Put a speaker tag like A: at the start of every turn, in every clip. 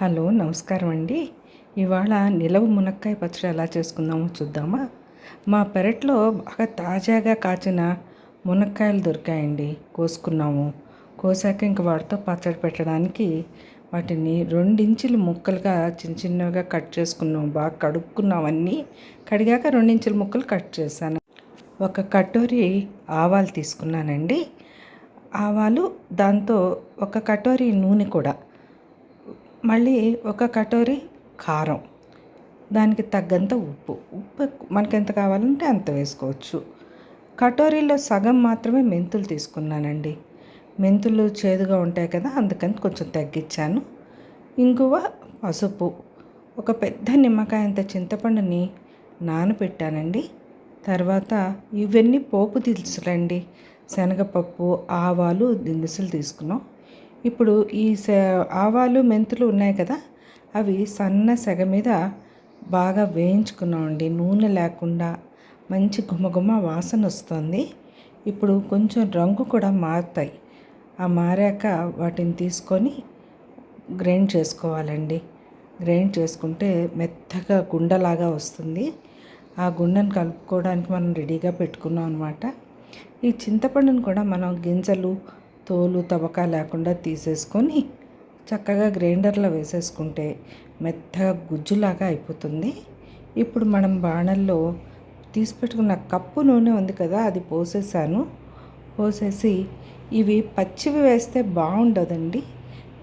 A: Hello నమస్కారం అండి. ఇవాళ నిలవ మునక్కాయ పచ్చడి ఎలా చేసుకుందామో చూద్దామా? మా పెరట్లో బాగా తాజాగా కాచిన మునక్కాయలు దొరికాయండి. కోసుకున్నాము. కోసాక ఇంక వాటితో పచ్చడి పెట్టడానికి వాటిని రెండించులు ముక్కలుగా చిన్న చిన్నగా కట్ చేసుకున్నాం బాగా కడుక్కున్నామన్నీ కడిగాక రెండించుల ముక్కలు కట్ చేశాను. ఒక కటోరీ ఆవాలు తీసుకున్నానండి. ఆవాలు దాంతో ఒక కటోరీ నూనె కూడా. మళ్ళీ ఒక కటోరీ కారం. దానికి తగ్గంత ఉప్పు. ఉప్పు మనకి ఎంత కావాలంటే అంత వేసుకోవచ్చు. కటోరీలో సగం మాత్రమే మెంతులు తీసుకున్నానండి. మెంతులు చేదుగా ఉంటాయి కదా అందుకని కొంచెం తగ్గించాను. ఇంగువ పసుపు. ఒక పెద్ద నిమ్మకాయ అంత చింతపండుని నానబెట్టానండి తర్వాత ఇవన్నీ పోపు దినుసులండి. శనగపప్పు ఆవాలు దినుసులు తీసుకున్నాం. ఇప్పుడు ఈ ఆవాలు మెంతులు ఉన్నాయి కదా అవి సన్న సెగ మీద బాగా వేయించుకున్నామండి. నూనె లేకుండా మంచి గుమగుమ వాసన వస్తుంది. ఇప్పుడు కొంచెం రంగు కూడా మారుతాయి. ఆ మారాక వాటిని తీసుకొని గ్రైండ్ చేసుకోవాలండి. గ్రైండ్ చేసుకుంటే మెత్తగా గుండలాగా వస్తుంది. ఆ గుండెను కలుపుకోవడానికి మనం రెడీగా పెట్టుకున్నాం అనమాట ఈ చింతపండును కూడా మనం గింజలు తోలు తవకా లేకుండా తీసేసుకొని చక్కగా గ్రైండర్లో వేసేసుకుంటే మెత్తగా గుజ్జులాగా అయిపోతుంది. ఇప్పుడు మనం బాణల్లో తీసి పెట్టుకున్న కప్పు నూనె ఉంది కదా అది పోసేసాను. పోసేసి ఇవి పచ్చివి వేస్తే బాగుండదండి.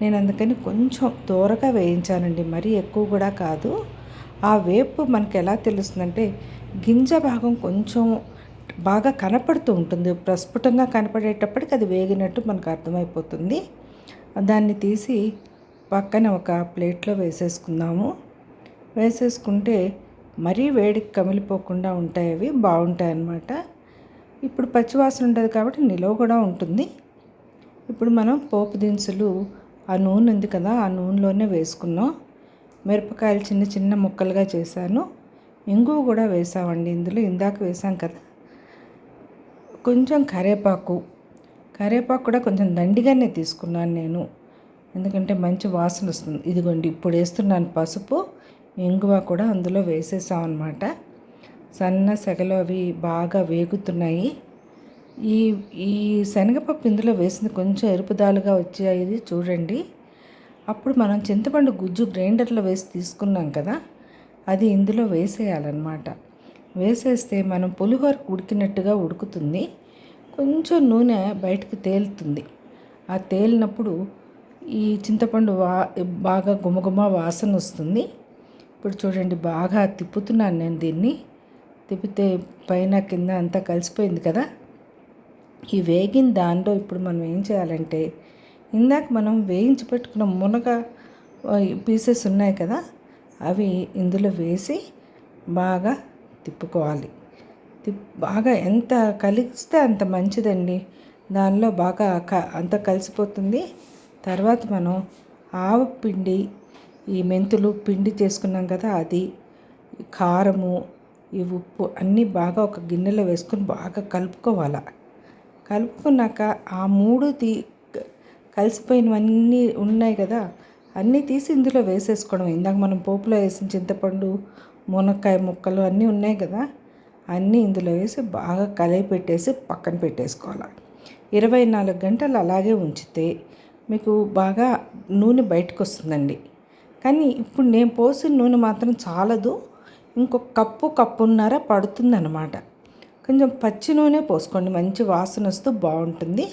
A: నేను అందుకని కొంచెం దూరగా వేయించానండి మరీ ఎక్కువ కూడా కాదు. ఆ వేపు మనకి ఎలా తెలుస్తుందంటే గింజ భాగం కొంచెం బాగా కనపడుతూ ఉంటుంది. ప్రస్ఫుటంగా కనపడేటప్పటికి అది వేగినట్టు మనకు అర్థమైపోతుంది. దాన్ని తీసి పక్కన ఒక ప్లేట్లో వేసేసుకుందాము. వేసేసుకుంటే మరీ వేడికి కమిలిపోకుండా ఉంటాయి అవి. బాగుంటాయి అన్నమాట. ఇప్పుడు పచ్చివాసన ఉంటుంది కాబట్టి నిలవ కూడా ఉంటుంది. ఇప్పుడు మనం పోపు దినుసులు ఆ నూనె ఉంది కదా ఆ నూనెలోనే వేసుకున్నాం. మిరపకాయలు చిన్న చిన్న ముక్కలుగా చేశాను. ఇంగువ కూడా వేసామండి ఇందులో. ఇందాక వేసాం కదా. కొంచెం కరేపాకు. కరేపాకు కూడా కొంచెం దండిగానే తీసుకున్నాను నేను. ఎందుకంటే మంచి వాసన వస్తుంది. ఇదిగోండి ఇప్పుడు వేస్తున్నాను పసుపు ఇంగువ కూడా అందులో వేసేసాం అనమాట సన్న సెగలు అవి బాగా వేగుతున్నాయి. ఈ ఈ శనగపప్పు ఇందులో వేసింది కొంచెం ఎరుపుదాలుగా వచ్చాయి చూడండి. అప్పుడు మనం చింతపండు గుజ్జు గ్రైండర్లో వేసి తీసుకున్నాం కదా అది ఇందులో వేసేయాలన్నమాట. వేసేస్తే మనం పులిహోర ఉడికినట్టుగా ఉడుకుతుంది. కొంచెం నూనె బయటకు తేలుతుంది. ఆ తేలినప్పుడు ఈ చింతపండు వా బాగా గుమగుమ వాసన వస్తుంది. ఇప్పుడు చూడండి బాగా తిప్పుతున్నాను నేను దీన్ని. తిప్పితే పైన కింద అంతా కలిసిపోయింది కదా. ఈ వేగిన దానిలో ఇప్పుడు మనం ఏం చేయాలంటే ఇందాక మనం వేయించి పెట్టుకున్న మునగ పీసెస్ ఉన్నాయి కదా అవి ఇందులో వేసి బాగా తిప్పుకోవాలి. బాగా ఎంత కలిస్తే అంత మంచిదండి. దానిలో బాగా క అంత కలిసిపోతుంది. తర్వాత మనం ఆవు పిండి ఈ మెంతులు పిండి చేసుకున్నాం కదా అది కారము ఈ ఉప్పు అన్నీ బాగా ఒక గిన్నెలో వేసుకొని బాగా కలుపుకోవాలి. కలుపుకున్నాక ఆ మూడు తీ కలిసిపోయినవన్నీ ఉన్నాయి కదా అన్నీ తీసి ఇందులో వేసేసుకోవడం. ఇందాక మనం పోపులో వేసిన చింతపండు మునక్కాయ ముక్కలు అన్నీ ఉన్నాయి కదా అన్నీ ఇందులో వేసి బాగా కలయి పెట్టేసి పక్కన పెట్టేసుకోవాలి. ఇరవై నాలుగు గంటలు అలాగే ఉంచితే మీకు బాగా నూనె బయటకు వస్తుందండి. కానీ ఇప్పుడు నేను పోసిన నూనె మాత్రం చాలదు. ఇంకొక కప్పు కప్పున్నర పడుతుందన్నమాట. కొంచెం పచ్చి నూనె పోసుకోండి. మంచి వాసన వస్తూ బాగుంటుంది.